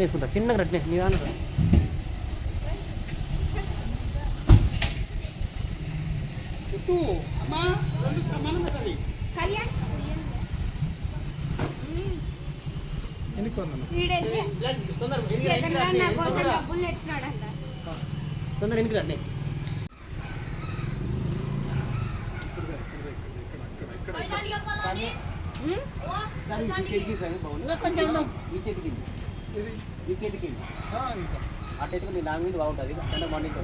చేసుకుంటా. చిన్నగా రట్నే నీ. దాని తొందర ఎనికి రట్నే కొంచెం ఈ చేతికి అట్టయితే నీ లాంగ్ మీద బాగుంటుంది అంటే మార్నింగ్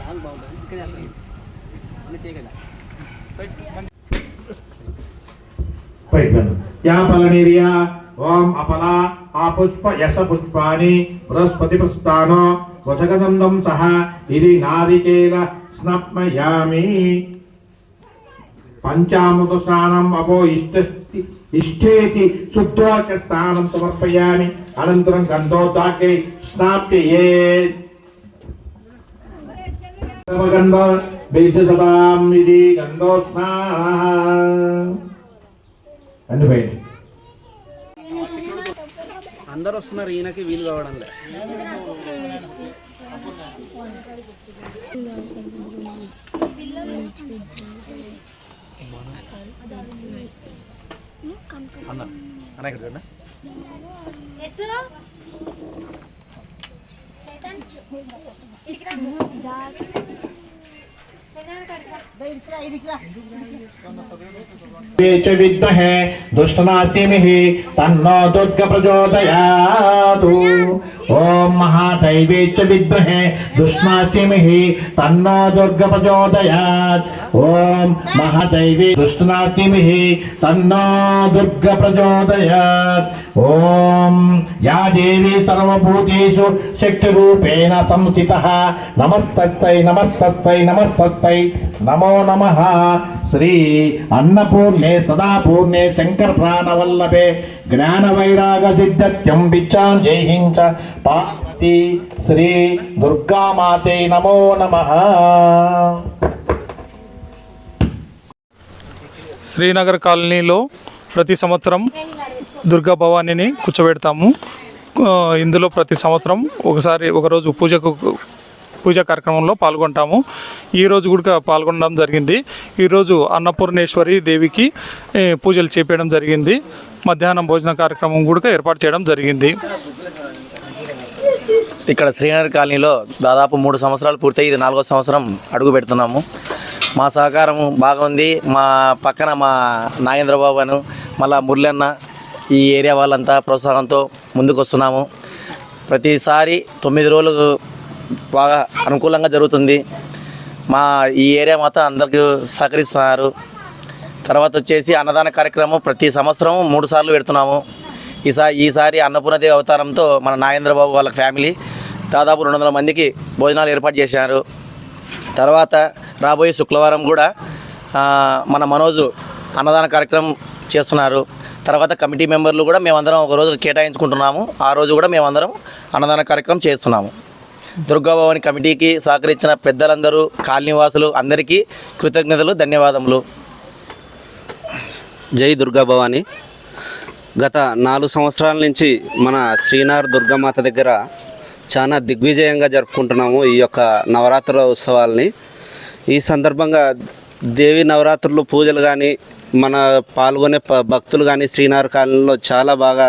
లాంగ్ బాగుంటుంది ఇక్కడ అన్నీ చేయగల ఓం అపల ఆ పుష్ప యశ పుష్పాని బృహస్పతి పుష్పానో వచగదండం సహ ఇది నారికేల స్నప్మయామి పంచామృత స్నానం అభో ఇష్ట ఇష్టేతి శుద్ధోక స్నానం సమర్పయామి. అనంతరం గంధోదాకే స్నాప్యయే గంధో బీజసదాం ఇది గంధో అన్ని బయట అందరు వస్తున్నారు ఈయనకి వీలు కావడం లేదు. అన్న అన్న ఇక్కడ చూడండి च विद्महे दुष्टनास्तिमिहि तन्नो दुर्ग प्रचोदयातु महादैवे च विद्महे दुर्ग प्रचोदयात् ॐ महादैवे दुर्ग प्रचोदयात् या देवी सर्वभूतेषु संस्थितः। नमो నమ శ్రీ అన్నపూర్ణే సదాపూర్ణే శంకర ప్రాణవల్లభే జ్ఞాన వైరాగ సిద్ధత్యం బిచ్చాం జైహించ పార్వతి శ్రీ దుర్గామాతే నమో నమ శ్రీనగర్ కాలనీలో ప్రతి సంవత్సరం దుర్గా భవానీని కూర్చోబెడతాము. ఇందులో ప్రతి సంవత్సరం ఒకసారి ఒకరోజు పూజకు పూజా కార్యక్రమంలో పాల్గొంటాము. ఈరోజు కూడా పాల్గొనడం జరిగింది. ఈరోజు అన్నపూర్ణేశ్వరి దేవికి పూజలు చేపేయడం జరిగింది. మధ్యాహ్నం భోజన కార్యక్రమం కూడా ఏర్పాటు చేయడం జరిగింది. ఇక్కడ శ్రీనగర్ కాలనీలో దాదాపు మూడు సంవత్సరాలు పూర్తయి ఇది నాలుగో సంవత్సరం అడుగు పెడుతున్నాము. మా సహకారం బాగా ఉంది. మా పక్కన మా నాగేంద్రబాబు అను మళ్ళా మురళన్న ఈ ఏరియా వాళ్ళంతా ప్రోత్సాహంతో ముందుకు వస్తున్నాము ప్రతిసారి తొమ్మిది రోజులు బాగా అనుకూలంగా జరుగుతుంది. మా ఈ ఏరియా మొత్తం అందరికీ సహకరిస్తున్నారు. తర్వాత వచ్చేసి అన్నదాన కార్యక్రమం ప్రతి సంవత్సరం మూడు సార్లు పెడుతున్నాము. ఈసారి ఈసారి అన్నపూర్ణదేవి అవతారంతో మన నాగేంద్రబాబు వాళ్ళ ఫ్యామిలీ దాదాపు రెండు వందల మందికి భోజనాలు ఏర్పాటు చేశారు. తర్వాత రాబోయే శుక్రవారం కూడా మన మనోజు అన్నదాన కార్యక్రమం చేస్తున్నారు. తర్వాత కమిటీ మెంబర్లు కూడా మేమందరం ఒక రోజు కేటాయించుకుంటున్నాము. ఆ రోజు కూడా మేమందరం అన్నదాన కార్యక్రమం చేస్తున్నాము. దుర్గాభవాని కమిటీకి సహకరించిన పెద్దలందరూ కాలనీవాసులు అందరికీ కృతజ్ఞతలు ధన్యవాదములు. జై దుర్గాభవాని. గత నాలుగు సంవత్సరాల నుంచి మన శ్రీనార్ దుర్గామాత దగ్గర చాలా దిగ్విజయంగా జరుపుకుంటున్నాము ఈ యొక్క నవరాత్రుల ఉత్సవాల్ని ఈ సందర్భంగా దేవి నవరాత్రులు పూజలు కానీ మన పాల్గొనే భక్తులు కానీ శ్రీనగర్ కాలనీలో చాలా బాగా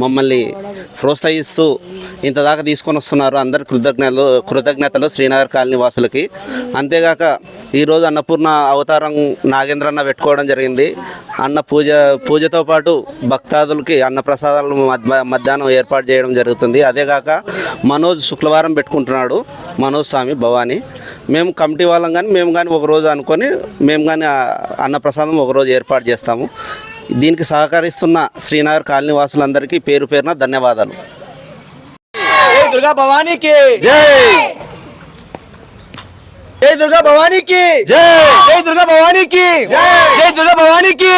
మమ్మల్ని ప్రోత్సహిస్తూ ఇంతదాకా తీసుకొని వస్తున్నారు. అందరి కృతజ్ఞతలు కృతజ్ఞతలు శ్రీనగర్ కాలనీ వాసులకి అంతేగాక ఈరోజు అన్నపూర్ణ అవతారం నాగేంద్ర అన్న పెట్టుకోవడం జరిగింది. అన్న పూజ పూజతో పాటు భక్తాదులకి అన్న ప్రసాదాలు మధ్య మధ్యాహ్నం ఏర్పాటు చేయడం జరుగుతుంది. అదేగాక మనోజ్ శుక్రవారం పెట్టుకుంటున్నాడు. మనోజ్ స్వామి భవానీ. మేము కమిటీ వాళ్ళం కానీ మేము కానీ ఒకరోజు అనుకొని మేము కానీ అన్నప్రసాదం ఒకరోజు ఏర్పాటు చేస్తాము. దీనికి సహకరిస్తున్న శ్రీనగర్ కాలనీ వాసులందరికీ పేరు పేరున ధన్యవాదాలు. దుర్గా భవానీకి! జై! దుర్గా భవానీకి! జై! జై దుర్గా భవానీకి! జై దుర్గా భవానీకి!